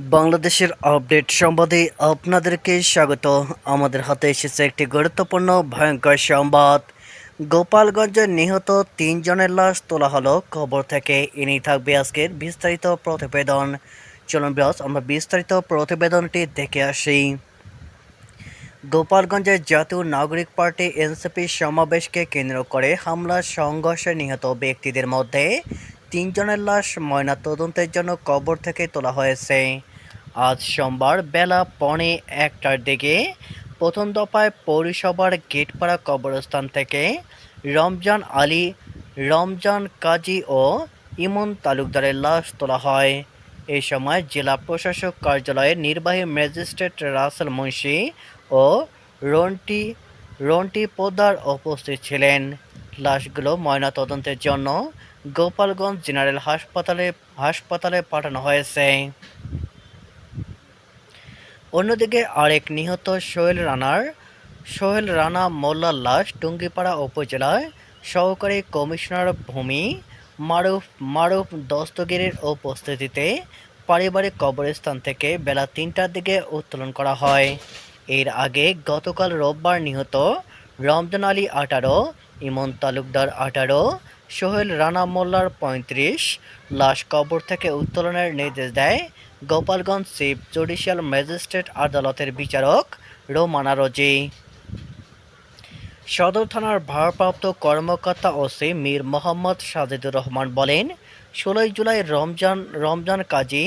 বাংলাদেশের আপডেট সংবাদে আপনাদেরকে স্বাগত। আমাদের হাতে এসেছে একটি গুরুত্বপূর্ণ, ভয়ঙ্কর সংবাদ। গোপালগঞ্জে নিহত তিনজনের লাশ তোলা হলো। খবর থেকে এনেই থাকবে আজকের বিস্তারিত প্রতিবেদন। চলুন বিরাজ, আমরা বিস্তারিত প্রতিবেদনটি দেখে আসি। গোপালগঞ্জের জাতীয় নাগরিক পার্টি এনসিপি সমাবেশকে কেন্দ্র করে হামলা, সংঘর্ষে নিহত ব্যক্তিদের মধ্যে তিনজনের লাশ ময়না তদন্তের জন্য কবর থেকে তোলা হয়েছে। আজ সোমবার বেলা পৌনে একটার দিকে প্রথম দফায় পৌরসভার গেটপাড়া কবরস্থান থেকে রমজান আলী, রমজান কাজী ও ইমন তালুকদারের লাশ তোলা হয়। এই সময় জেলা প্রশাসক কার্যালয়ের নির্বাহী ম্যাজিস্ট্রেট রাসেল মুন্সি ও রন্টি রন্টি পোদ্দার উপস্থিত ছিলেন। লাশগুলো ময়নাতদন্তের জন্য গোপালগঞ্জ জেনারেল হাসপাতালে হাসপাতালে পাঠানো হয়েছে। অন্যদিকে আরেক নিহত সোহেল রানার, সোহেল রানা মোল্লার লাশ টুঙ্গিপাড়া উপজেলায় সহকারী কমিশনার ভূমি মারুফ মারুফ দস্তগিরির উপস্থিতিতে পারিবারিক কবরস্থান থেকে বেলা তিনটার দিকে উত্তোলন করা হয়। এর আগে গতকাল রোববার নিহত রমজান আলী আঠারো, ইমন তালুকদার আঠারো, সোহেল রানা মোল্লার পঁয়ত্রিশ, লাশ কবর থেকে উত্তোলনের নির্দেশ দেয় গোপালগঞ্জ চিফ জুডিশিয়াল ম্যাজিস্ট্রেট আদালতের বিচারক রোমানা রোজি। সদর থানার ভারপ্রাপ্ত কর্মকর্তা ওসি মীর মোহাম্মদ সাজিদুর রহমান বলেন, ষোলোই জুলাই রমজান রমজান কাজী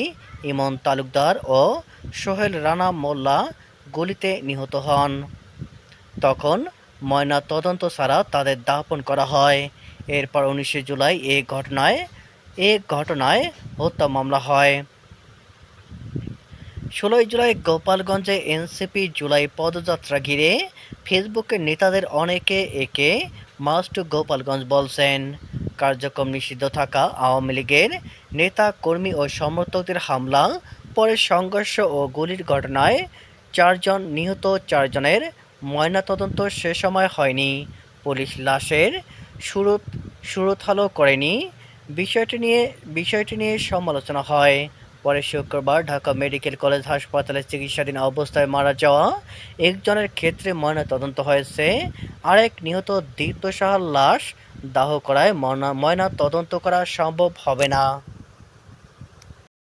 ইমন তালুকদার ও সোহেল রানা মোল্লা গুলিতে নিহত হন। তখন ময়না তদন্ত ছাড়া তাদের দাপন করা হয়। এরপর উনিশে জুলাই এ ঘটনায় এ ঘটনায় হত্যা মামলা হয়। ষোলোই জুলাই গোপালগঞ্জে এনসিপি জুলাই পদযাত্রা ঘিরে ফেসবুকের নেতাদের অনেকে একে মাস্ট গোপালগঞ্জ বলছেন। কার্যক্রম নিষিদ্ধ থাকা আওয়ামী লীগের নেতা, কর্মী ও সমর্থকদের হামলা, পরে সংঘর্ষ ও গুলির ঘটনায় চারজন নিহত, চারজনের ময়নাতদন্ত সে সময় হয়নি। পুলিশ লাশের সুরত সুরথালো করেনি। বিষয়টি নিয়ে বিষয়টি নিয়ে সমালোচনা হয়। পরে শুক্রবার ঢাকা মেডিকেল কলেজ হাসপাতালে চিকিৎসাধীন অবস্থায় মারা যাওয়া একজনের ক্ষেত্রে ময়নাতদন্ত হয়েছে। আরেক নিহত দীপ্ত সাহার লাশ দাহ করায় ময়না ময়না তদন্ত করা সম্ভব হবে না।